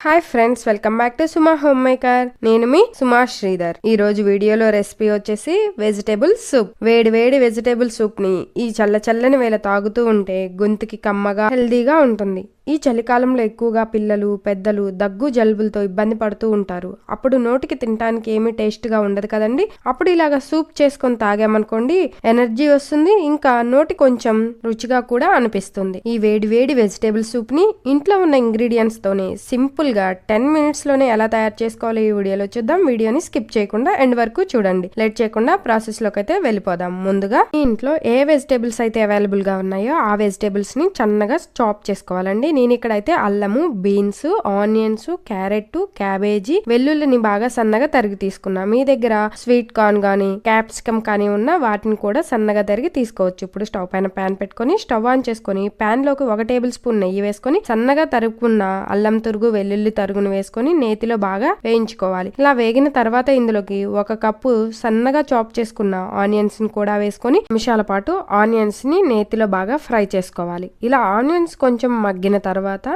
Hi friends welcome back to Suma home maker నేను మీ సుమా శ్రీధర్. ఈ రోజు వీడియోలో రెసిపీ వచ్చేసి వెజిటేబుల్ సూప్ వేడి వేడి వెజిటేబుల్ సూప్ని ఈ చల్ల చల్లని వేళ తాగుతూ ఉంటే గొంతుకి కమ్మగా హెల్దీగా ఉంటుంది. ఈ చలికాలంలో ఎక్కువగా పిల్లలు పెద్దలు దగ్గు జలుబులతో ఇబ్బంది పడుతూ ఉంటారు. అప్పుడు నోటికి తినడానికి ఏమీ టేస్ట్గా ఉండదు కదండి. అప్పుడు ఇలాగా సూప్ చేసుకొని తాగామనుకోండి ఎనర్జీ వస్తుంది ఇంకా నోటి కొంచెం రుచిగా కూడా అనిపిస్తుంది. ఈ వేడి వేడి వెజిటేబుల్ సూప్ని ఇంట్లో ఉన్న ఇంగ్రీడియంట్స్ తోనే సింపుల్గా టెన్ మినిట్స్లోనే ఎలా తయారు చేసుకోవాలో ఈ వీడియోలో చూద్దాం. వీడియోని స్కిప్ చేయకుండా ఎండ్ వరకు చూడండి. లేట్ చేయకుండా ప్రాసెస్లోకి అయితే వెళ్ళిపోదాం. ముందుగా ఈ ఇంట్లో ఏ వెజిటేబుల్స్ అయితే అవైలబుల్గా ఉన్నాయో ఆ వెజిటేబుల్స్ని చన్నగా చాప్ చేసుకోవాలండి. నేను ఇక్కడైతే అల్లము బీన్స్ ఆనియన్స్ క్యారెట్ క్యాబేజీ వెల్లుల్లిని బాగా సన్నగా తరిగి తీసుకున్నా. మీ దగ్గర స్వీట్ కార్న్ కానీ క్యాప్సికమ్ కానీ ఉన్న వాటిని కూడా సన్నగా తరిగి తీసుకోవచ్చు. ఇప్పుడు స్టవ్ పైన ప్యాన్ పెట్టుకొని స్టవ్ ఆన్ చేసుకొని ప్యాన్లోకి ఒక టేబుల్ స్పూన్ నెయ్యి వేసుకొని సన్నగా తరుగుకున్న అల్లం తురుగు వెల్లుల్లి తరుగును వేసుకొని నేతిలో బాగా వేయించుకోవాలి. ఇలా వేగిన తర్వాత ఇందులోకి ఒక కప్పు సన్నగా చాప్ చేసుకున్న ఆనియన్స్ని కూడా వేసుకొని నిమిషాల పాటు ఆనియన్స్ని నేతిలో బాగా ఫ్రై చేసుకోవాలి. ఇలా ఆనియన్స్ కొంచెం మగ్గిన తర్వాత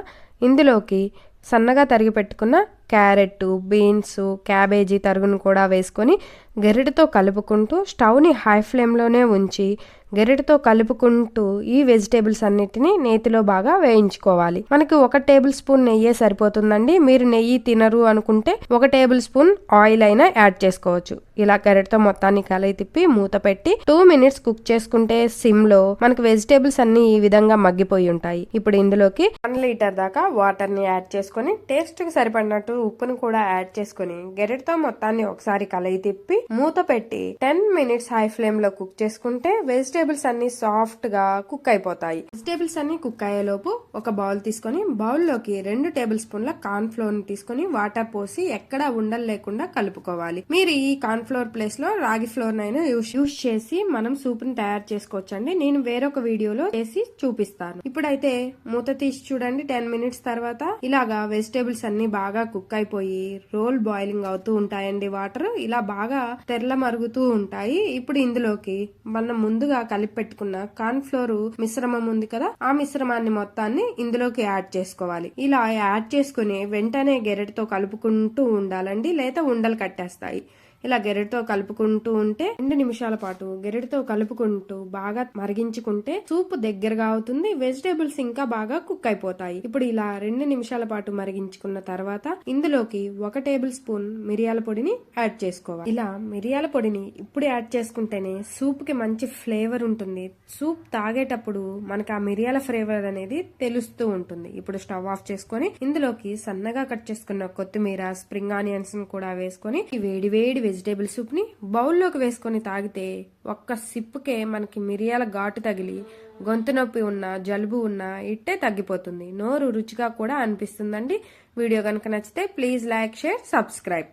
ఇందులోకి సన్నగా తరిగి పెట్టుకున్న క్యారెట్ బీన్స్ క్యాబేజీ తరుగును కూడా వేసుకొని గరిటతో కలుపుకుంటూ స్టవ్ని హై ఫ్లేమ్లోనే ఉంచి గరిటతో కలుపుకుంటూ ఈ వెజిటేబుల్స్ అన్నిటిని నేతిలో బాగా వేయించుకోవాలి. మనకి ఒక టేబుల్ స్పూన్ నెయ్యే సరిపోతుందండి. మీరు నెయ్యి తినరు అనుకుంటే ఒక టేబుల్ స్పూన్ ఆయిల్ అయినా యాడ్ చేసుకోవచ్చు. ఇలా గరిటతో మొత్తాన్ని కలయి తిప్పి మూత పెట్టి టూ మినిట్స్ కుక్ చేసుకుంటే సిమ్లో మనకి వెజిటేబుల్స్ అన్ని ఈ విధంగా మగ్గిపోయి ఉంటాయి. ఇప్పుడు ఇందులోకి వన్ లీటర్ దాకా వాటర్ని యాడ్ చేసుకొని టేస్ట్కి సరిపడినట్టు ఉప్పును కూడా యాడ్ చేసుకొని గరిటతో మొత్తాన్ని ఒకసారి కలయి తిప్పి మూత పెట్టి టెన్ మినిట్స్ హై ఫ్లేమ్లో కుక్ చేసుకుంటే వెజిటేబుల్ వెజిటేబుల్స్ అన్ని సాఫ్ట్గా కుక్ అయిపోతాయి. వెజిటేబుల్స్ అన్ని కుక్ అయ్యేలోపు ఒక బౌల్ తీసుకొని బౌల్లోకి రెండు టేబుల్ స్పూన్ల కార్న్ ఫ్లోర్ తీసుకొని వాటర్ పోసి ఎక్కడా ఉండలు లేకుండా కలుపుకోవాలి. మీరు ఈ కార్న్ ఫ్లోర్ ప్లేస్లో రాగి ఫ్లోర్ నైనా యూస్ యూస్ చేసి మనం సూప్ని తయారు చేసుకోవచ్చండి. నేను వేరొక వీడియోలో చేసి చూపిస్తాను. ఇప్పుడైతే మూత తీసి చూడండి. టెన్ మినిట్స్ తర్వాత ఇలాగా వెజిటేబుల్స్ అన్ని బాగా కుక్ అయిపోయి రోల్ బాయిలింగ్ అవుతూ ఉంటాయండి వాటర్. ఇలా బాగా తెరల మరుగుతూ ఉంటాయి. ఇప్పుడు ఇందులోకి మనం ముందుగా కలిపి పెట్టుకున్న కార్న్ ఫ్లోర్ మిశ్రమం ఉంది కదా ఆ మిశ్రమాన్ని మొత్తాన్ని ఇందులోకి యాడ్ చేసుకోవాలి. ఇలా యాడ్ చేసుకుని వెంటనే గెరెట్తో కలుపుకుంటూ ఉండాలండి లేదా ఉండలు కట్టేస్తాయి. ఇలా గెరెట్తో కలుపుకుంటూ ఉంటే రెండు నిమిషాల పాటు గెరెట్తో కలుపుకుంటూ బాగా మరిగించుకుంటే సూప్ దగ్గరగా అవుతుంది వెజిటేబుల్స్ ఇంకా బాగా కుక్ అయిపోతాయి. ఇప్పుడు ఇలా రెండు నిమిషాల పాటు మరిగించుకున్న తర్వాత ఇందులోకి ఒక టేబుల్ స్పూన్ మిరియాల పొడిని యాడ్ చేసుకోవాలి. ఇలా మిరియాల పొడిని ఇప్పుడు యాడ్ చేసుకుంటేనే సూప్కి మంచి ఫ్లేవర్ ఉంటుంది. సూప్ తాగేటప్పుడు మనకు ఆ మిరియాల ఫ్లేవర్ అనేది తెలుస్తూ ఉంటుంది. ఇప్పుడు స్టవ్ ఆఫ్ చేసుకొని ఇందులోకి సన్నగా కట్ చేసుకున్న కొత్తిమీర స్ప్రింగ్ ఆనియన్స్ కూడా వేసుకొని వేడి వేడి వెజిటేబుల్ సూప్ని బౌల్లోకి వేసుకొని తాగితే ఒక్క సిప్పుకే మనకి మిరియాల ఘాటు తగిలి గొంతు నొప్పి ఉన్న జలుబు ఉన్న ఇట్టే తగ్గిపోతుంది. నోరు రుచిగా కూడా అనిపిస్తుందండి. వీడియో కనుక నచ్చితే ప్లీజ్ లైక్ షేర్ సబ్స్క్రైబ్.